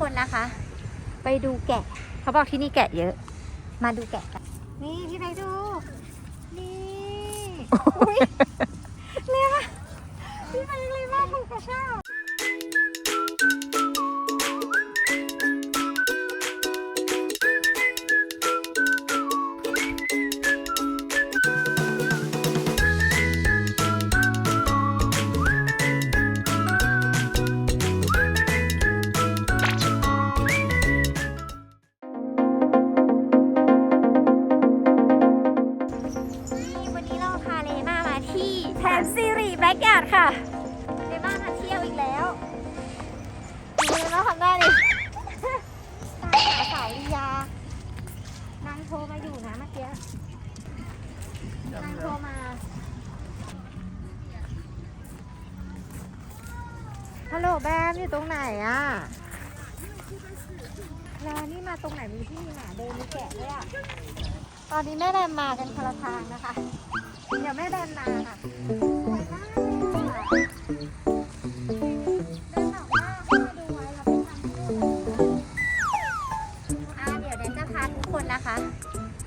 คนนะคะ ไปดูแกะ เขาบอกที่นี่แกะเยอะ มาดูแกะกันนี่พี่ไปดู นี่อุ้ยเรียกว่าพี่ไปเลยมากถูกกระเช้าวั ซีรีแบ็กยาร์ดค่ะเลม่ามาเที่ยวอีกแล้วดูเลม่าทำได้ดิตามหาสาวลียานางโทรมาอยู่นะเมื่อกี้นางโทรมาฮัลโหลแบมอยู่ตรงไหนอะแล้วนี่มาตรงไหนมีที่มีหมาเดินมีแกะด้วยอะตอนนี้แม่แบมมากันคนละทางนะคะ เดี๋ยวแม่แบมมาค่ะ นนะคะ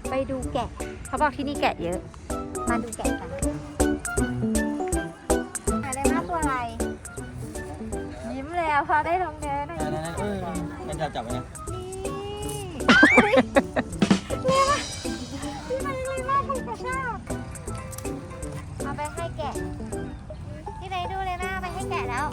ไปดูแกะ เขาบอกที่นี่แกะเยอะ มาดูแกะกันอะไรนะตัวอะไร ยิ้มแล้วพอได้ลงเดินหน่อยนั่นนั่นเออมันจะจับไว้นะนี่เรียกว่าพี่ไปเลยมากถูกกระชากเอาไปให้แกะพี่ไปดูเลยนะเอาไปให้แกะแล้ว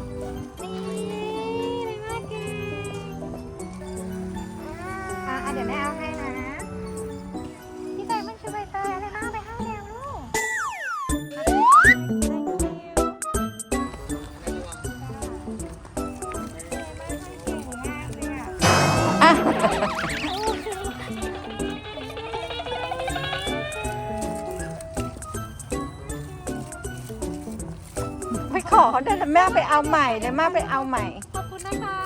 ม่ไปเอาใหม่เดี๋ยวแม่ไปเอาใหม่ ขอบคุณนะคะ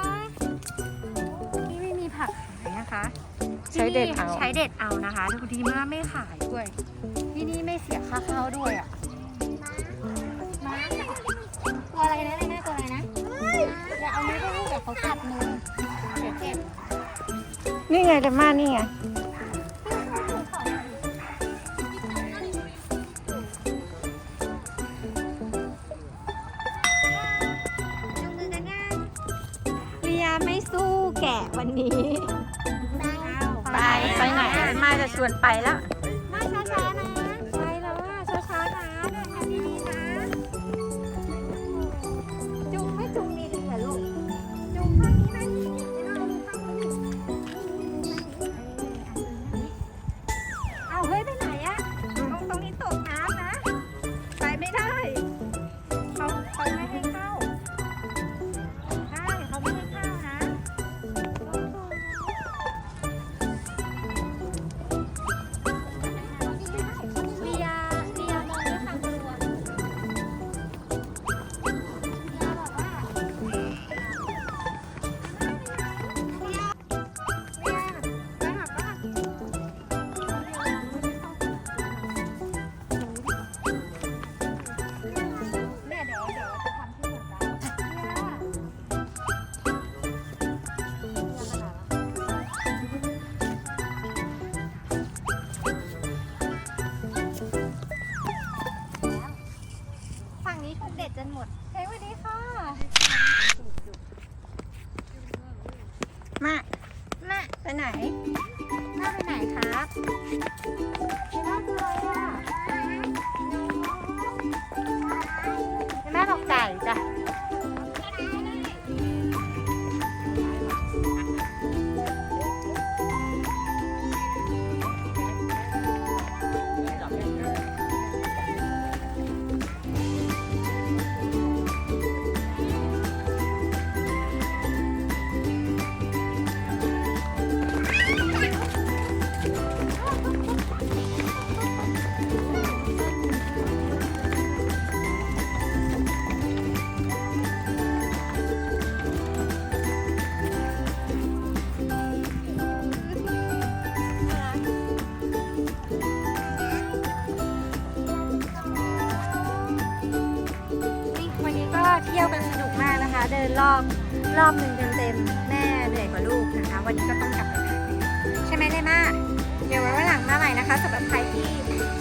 นี่ไม่มีผักขายนะคะใช้เด็ดเอาใช้เด็ดเอานะคะดูดีมากไม่ขายด้วย ที่นี่ไม่เสียค่าเข้าด้วยอะม้าตัวอะไรนะอะไรนะตัวอะไรนะอย่าเอามือไปลูกเดี๋ยวเขากัดมือเดี๋ยวเจ็บนี่ไงเดม่านี่ไง แกะวันนี้ ไป ไปไหนเดม่าจะชวนไปแล้ว มาช้าๆนะไปแล้วอะช้าๆนะเดินทางดีๆนะ จุงไม่จุงดีๆเหรอลูก จุงข้างนี้ไหมเดี๋ยวเราดูข้างนี้ดิเอาเฮ้ยไปไหนอะตรงตรงนี้ตกน้ำนะ ไปไม่ได้ ฝั่งนี้ถูกเด็ดจนหมดเฮ้ยสวัสดีค่ะ มาแม่ไปไหนแม่ไปไหนครับ นรอบรอบหนึ่งเต็มๆแม่เหนื่อยกว่าลูกนะคะ วันนี้ก็ต้องกลับไปพักใช่ไหมเลยมาเดี๋ยวไว้วันหลังมาใหม่นะคะสำหรับใครที่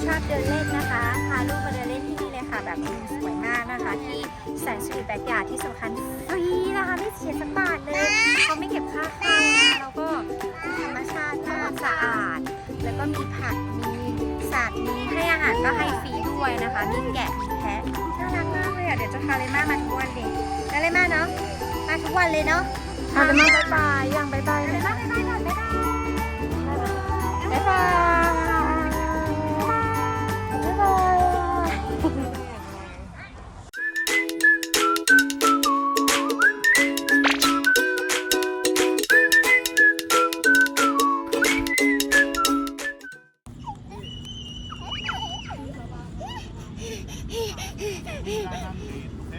ชอบเดินเล่นนะคะพาลูกมาเดินเล่นที่นี่เลยค่ะแบบสวยมากนะคะ ที่แสนสิริแบกยาที่สำคัญฟรีนะคะไม่เสียสักบาทเลยเขาไม่เก็บค่าเข้านะคะแล้วก็ธรรมชาติมากสะอาด แล้วก็มีผักมีสัตว์มีให้อาหารก็ให้ฟรี ด้วยนะคะ มีแกะมีแพะน่ารักมากเลยอะเดี๋ยวจะพาเลยมามาทุกวันเลยแล้วเลยมาเนาะมาทุกวันเลยเนาะเอาเลยมาบายบายยังบายบายบ๊ายบายบ๊ายบายก่อนบ๊ายบายบ๊ายบาย